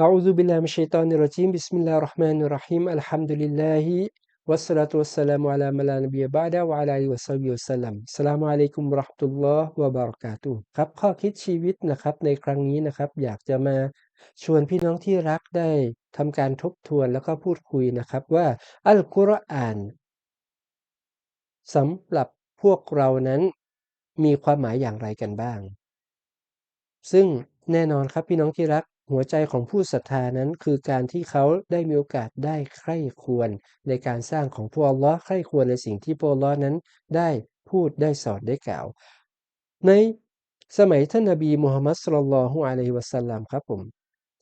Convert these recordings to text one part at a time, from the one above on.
Euzu billahi mineşşeytanirracim. Bismillahirrahmanirrahim. Elhamdülillahi ve salatu vesselamu ala mela nebiyye ba'de ve ala alihi ve sahbihi ve sellem. Selamun aleyküm ve rahmetullah ve berekatuh. ครับข้อคิดชีวิตนะครับในครั้งนี้นะครับอยากจะมาชวนพี่น้องที่รักได้ทำการทบทวนแล้วก็พูดคุยนะครับว่าอัลกุรอานสำหรับพวกเรานั้นมีความหมายอย่างไรกันบ้าง ซึ่งแน่นอนครับพี่น้องที่รัก หัวใจของผู้ศรัทธานั้นคือการที่เขาได้มีโอกาสได้ใคร่ควรในการสร้างของพวกลลอฮ์ใคร่ควรในสิ่งที่พวกลลอฮ์นั้นได้พูดได้สอนได้กล่าว ในสมัยท่านนบีมูฮัมมัดสุลลัลฮุอะลัยฮิวะสัลลัมครับผม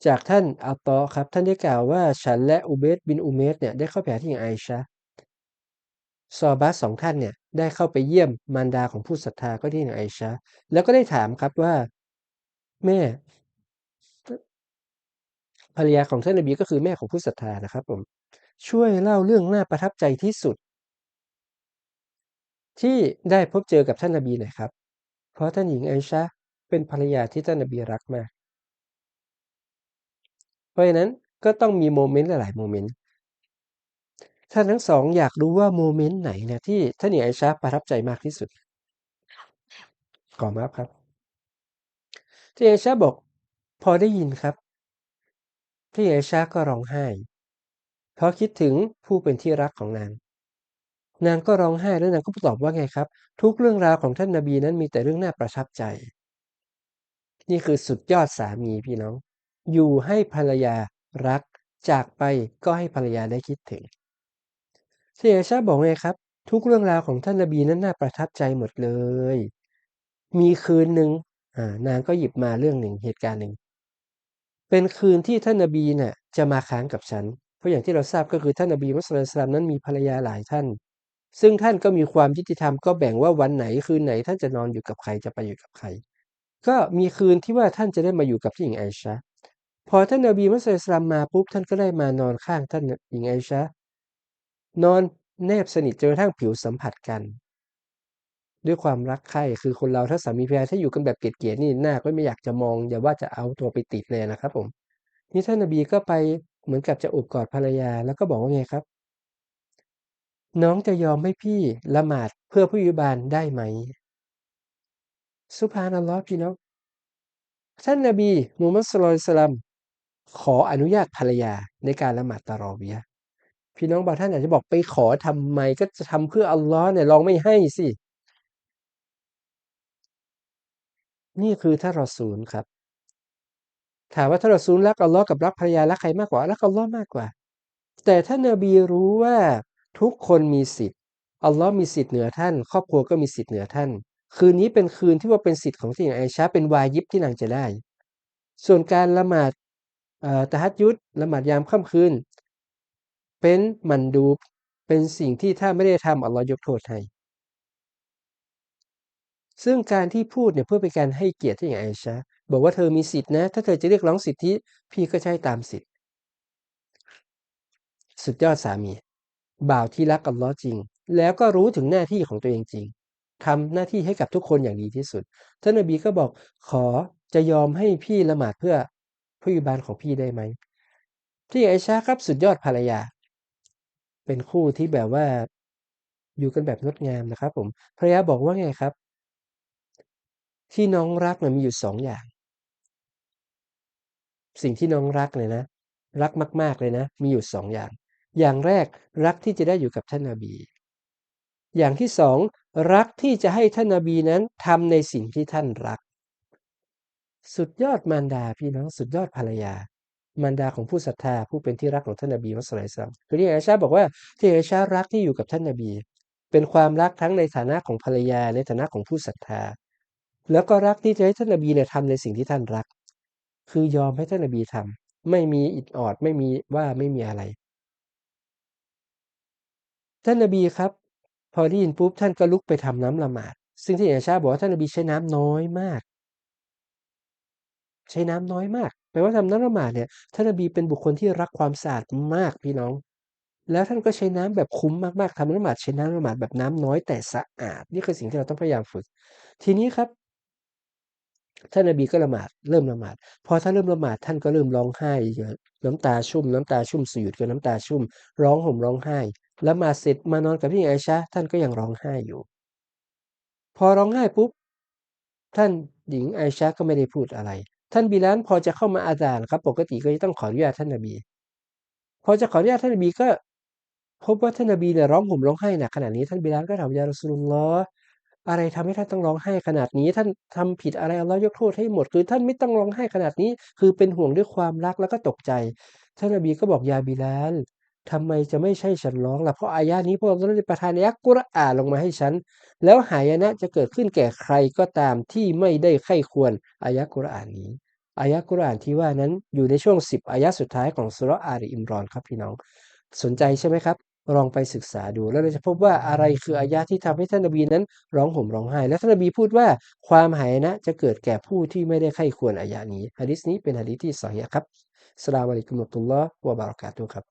จากท่านอัตตอครับท่านได้กล่าวว่าฉันและอุเบดบินอุเมดเนี่ยได้เข้าไปหาที่ไอชะซอบาสสองท่านเนี่ยได้เข้าไปเยี่ยมมารดาของผู้ศรัทธาก็ที่ไอชะแล้วก็ได้ถามครับว่า แม่ ภรรยาของท่านนบีก็คือแม่ของผู้ศรัทธานะครับผมช่วยเล่าเรื่องน่าประทับใจที่สุด ที่ได้พบเจอกับท่านนบีหน่อยครับ เพราะท่านหญิงไอชาเป็นภรรยาที่ท่านนบีรักมาก เพราะฉะนั้นก็ต้องมีโมเมนต์หลายๆโมเมนต์ท่านทั้งสองอยากรู้ว่าโมเมนต์ไหนเนี่ยที่ท่านหญิงไอชาประทับใจมากที่สุดก่อนมาครับที่ไอชาบอกพอได้ยินครับ ที่ไอชาก็ร้องไห้ เพราะคิดถึงผู้เป็นที่รักของนาง นางก็ร้องไห้แล้วนางก็ตอบว่าไงครับ ทุกเรื่องราวของท่านนาบีนั้นมีแต่เรื่องน่าประทับใจ นี่คือสุดยอดสามีพี่น้อง อยู่ให้ภรรยารักจากไปก็ให้ภรรยาได้คิดถึงเสียชาบอกไงครับ ทุกเรื่องราวของท่านนาบีนั้นน่าประทับใจหมดเลย มีคืนหนึ่งนางก็หยิบมาเรื่องหนึ่งเหตุการณ์หนึ่ง เป็นคืนที่ท่านนาบีเนี่ยจะมาค้างกับฉัน เพราะอย่างที่เราทราบก็คือท่านนบีมุสลิมนั้นมีภรรยาหลายท่าน ซึ่งท่านก็มีความยุติธรรมก็แบ่งว่าวันไหนคืนไหนท่านจะนอนอยู่กับใครจะไปอยู่กับใคร ก็มีคืนที่ว่าท่านจะได้มาอยู่กับที่หญิงไอชาพอท่านนบีมุสลิมมาปุ๊บท่านก็ได้มานอนข้างท่านหญิงไอชานอนแนบสนิทจนกระทั่งผิวสัมผัสกัน ด้วยความรักใคร่คือคนเราถ้าสามีภรรยาถ้าอยู่กันแบบเกลียดๆนี่หน้าก็ไม่อยากจะมอง อย่าว่าจะเอาตัวไปติดเลยนะครับผมนี่ท่านนบีก็ไปเหมือนกับจะอบกอดภรรยาแล้วก็บอกว่าไงครับ น้องจะยอมให้พี่ละหมาดเพื่อผู้ยุบาลได้ไหม สุภานัลลอฮ์พี่น้องท่านนบีมูฮัมมัดสุลตัลมขออนุญาตภรรยาในการละหมาดตารอเวียพี่น้องบางท่านอาจจะบอกไปขอทำไมก็จะทำเพื่ออัลลอฮ์เนี่ยลองไม่ให้สิ นี่คือท่านรอซูลครับ ถามว่าท่านรอซูลรักอัลลอฮ์กับรักภรรยารักใครมากกว่ารักอัลลอฮ์มากกว่า แต่ท่านนบีรู้ว่าทุกคนมีสิทธิ์อัลลอฮ์มีสิทธิ์เหนือท่าน ครอบครัวก็มีสิทธิ์เหนือท่าน คืนนี้เป็นคืนที่ว่าเป็นสิทธิ์ของที่อย่างไอชาเป็นวายิบที่นางจะได้ ส่วนการละหมาดตะฮัดยุดละหมาดยามค่ำคืน เป็นมันดูเป็นสิ่งที่ถ้าไม่ได้ทำอัลลอฮ์ยกโทษให้ ซึ่งการที่พูดเนี่ยเพื่อเป็นการให้เกียรติที่อย่างไอชาบอกว่าเธอมีสิทธินะ ถ้าเธอจะเรียกร้องสิทธิ พี่ก็ใช้ตามสิทธิสุดยอดสามี บ่าวที่รักอัลลอจริง แล้วก็รู้ถึงหน้าที่ของตัวเองจริงทำหน้าที่ให้กับทุกคนอย่างดีที่สุด ท่านนบีก็บอกขอจะยอมให้พี่ละหมาดเพื่อผู้อยุบาลของพี่ได้ไหมที่ไอชาครับสุดยอดภรรยา เป็นคู่ที่แบบว่าอยู่กันแบบงดงามนะครับผมภรรยาบอกว่าไงครับ ที่น้องรักนะมีอยู่สองอย่าง สิ่งที่น้องรักเลยนะ รักมาก ๆเลยนะ มีอยู่สองอย่าง อย่างแรกรักที่จะได้อยู่กับท่านนาบี อย่างที่สองรักที่จะให้ท่านนาบีนั้นทำในสิ่งที่ท่านรัก สุดยอดมารดาพี่น้องสุดยอดภรรยามารดาของผู้ศรัทธาผู้เป็นที่รักของท่านนบีมุสลิมคือที่อาชาบอกว่าที่อาชารักที่อยู่กับท่านนบี เป็นความรักทั้งในฐานะของภรรยาในฐานะของผู้ศรัทธา แล้วก็รักที่จะให้ท่านนบีเนี่ยทำในสิ่งที่ท่านรัก คือยอมให้ท่านนบีทำไม่มีอิดออดไม่มีว่าไม่มีอะไร ท่านนบีครับ พอได้ยินปุ๊บท่านก็ลุกไปทำน้ำละหมาด ซึ่งที่อาชาบอกว่าท่านนบีใช้น้ำน้อยมาก ใช้น้ำน้อยมากแปลว่าทำน้ำละหมาดเนี่ยท่านนบีเป็นบุคคลที่รักความสะอาดมากพี่น้องแล้วท่านก็ใช้น้ำแบบคุ้มมากๆทำน้ำละหมาดใช้น้ำละหมาดแบบน้ำน้อยแต่สะอาด นี่คือสิ่งที่เราต้องพยายามฝึก ทีนี้ครับ ท่านนบีก็ละหมาดเริ่มละหมาดพอท่านเริ่มละหมาดท่านก็เริ่มร้องไห้เยอะน้ำตาชุ่ม น้ำตาชุ่มสุญูดก็น้ำตาชุ่ม ร้องห่มร้องไห้ละหมาดเสร็จมานอนกับพี่หญิงไอชะท่านก็ยังร้องไห้อยู่ พอร้องไห้ปุ๊บท่านหญิงไอชะก็ไม่ได้พูดอะไร ท่านบิลาลพอจะเข้ามาอาซานครับ ปกติก็จะต้องขออนุญาตท่านนบี พอจะขออนุญาตท่านนบีก็พบว่าท่านนบีเนี่ยร้องห่มร้องไห้หนักขนาดนี้ท่านบิลาลก็ถามยารอซูลุลลอ อะไรทำให้ท่านต้องร้องไห้ขนาดนี้ ท่านทำผิดอะไรอัลเลายกโทษให้หมดคือท่านไม่ต้องร้องไห้ขนาดนี้ คือเป็นห่วงด้วยความรักแล้วก็ตกใจ ท่านนบีก็บอกยาบิลาลทำไมจะไม่ใช่ฉันร้องล่ะเพราะอายะนี้พระองค์ได้ประทานอายะห์กุรอานลงมาให้ฉัน แล้วหายนะจะเกิดขึ้นแก่ใครก็ตามที่ไม่ได้ใคร่ควรอายะห์กุรอานนี้อายะห์กุรอานที่ว่านั้นอยู่ในช่วง 10อายะสุดท้ายของซูเรอาลอิมรอนครับพี่น้อง สนใจใช่ไหมครับ ลองไปศึกษาดู แล้วเราจะพบว่าอะไรคืออายะที่ทำให้ท่านนบีนั้น ร้องห่มร้องไห้ และท่านนบีพูดว่าความหายนะจะเกิดแก่ผู้ที่ไม่ได้ใคร่ควรอายะนี้ฮะดิษนี้เป็นฮะดิษที่สอฮีครับอัสลามอะลัยกุมุตุลลอฮ์วะบารากาตุครับ